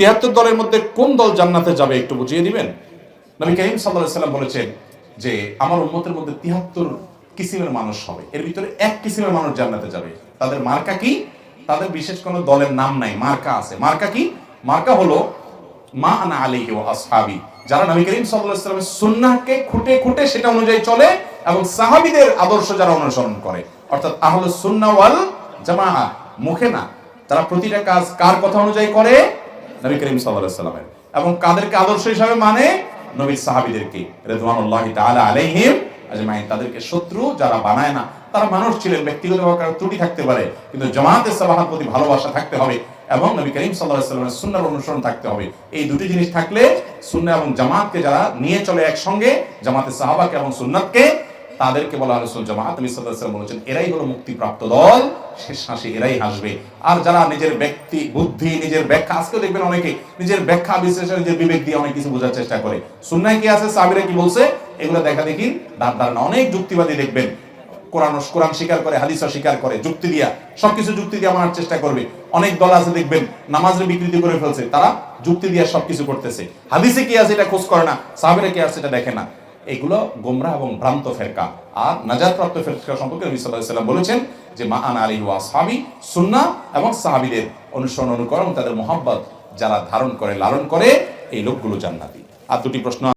তিয়াত্তর দলের মধ্যে কোন দল জান্নাতে যাবে একটু বুঝিয়ে দিবেন? নবী সাল্লাহ সাল্লাম বলেছেন যে, আমার উম্মতের মধ্যে তিয়াত্তর কিসিমের মানুষ হবে। এর ভিতরে এক কিসিমের মানুষ জান্নাতে যাবে। তাদের মার্কা কি? তাদের বিশেষ কোনো দলের নাম নাই। মার্কা আছে। মার্কা কি? মার্কা হলো মা আনা আলাইহি ওয়া আসহাবি। যারা নবী করিম আলাইহি সুন্নাহকে খুঁটে খুঁটে সেটা অনুযায়ী চলে এবং সাহাবিদের আদর্শ যারা অনুসরণ করে। অর্থাৎ আহলুস সুন্নাহ ওয়াল জামাআহ মুখে না। তারা প্রতিটা কাজ কার কথা অনুযায়ী করে? নবী করিম সাল্লাল্লাহু আলাইহি এবং কাদেরকে আদর্শ হিসাবে মানে? নবীর সাহাবীদেরকে, রিদওয়ানুল্লাহি তাআলা আলাইহিম তাদেরকে শত্রু যারা বানায় না, তারা মানুষ ছিলেন, ব্যক্তিগত কারও ত্রুটি থাকতে পারে, কিন্তু জামাতের সাবাহার প্রতি ভালোবাসা থাকতে হবে এবং নবী করিম সাল্লাহ সাল্লামের সুন্নার অনুসরণ থাকতে হবে। এই দুটি জিনিস থাকলে সুন্না এবং জামাতকে যারা নিয়ে চলে একসঙ্গে, জামাতের সাহাবাকে এবং সুন্নাতকে তাদেরকে বলা হলো সুল জামাত। ওয়াসাল্লাম বলেছেন, এরাই হলো মুক্তিপ্রাপ্ত দল। শেষ হাসি এরাই হাসবে। আর যারা নিজের ব্যক্তি, বুদ্ধি, নিজের ব্যাখ্যা, আজকেও দেখবেন অনেকে নিজের ব্যাখ্যা, বিশ্লেষণ, নিজের বিবেক দিয়ে অনেক কিছু বোঝার চেষ্টা করে। সুন্নায় কি আছে? সাবিরা কি বলছে? এগুলো দেখা দেখি দাঁড় দাঁড়ানো। অনেক যুক্তিবাদী দেখবেন। কোরআন কোরআন স্বীকার করে, হাদিসও স্বীকার করে, যুক্তি দিয়া, সবকিছু যুক্তি দিয়ে মানার চেষ্টা করবে। অনেক দল আছে দেখবেন, নামাজের বিকৃতি করে ফেলছে, তারা যুক্তি দিয়ে সবকিছু করতেছে। হাদিসে কি আছে? এটা খোঁজ করে না। সাহাবিরা কি আছে? এটা দেখে না। এগুলো গোমরা এবং ভ্রান্ত ফেরকা। আর নাজার প্রাপ্ত ফেরকা সম্পর্কে নবী বলেছেন যে, মা আনা আলী ওয়া সাহাবি সুন্না এবং সাহাবিদের অনুসরণ অনুকরণ, তাদের মোহাম্মদ যারা ধারণ করে, লালন করে, এই লোকগুলো জান্নাতি। আর দুটি প্রশ্ন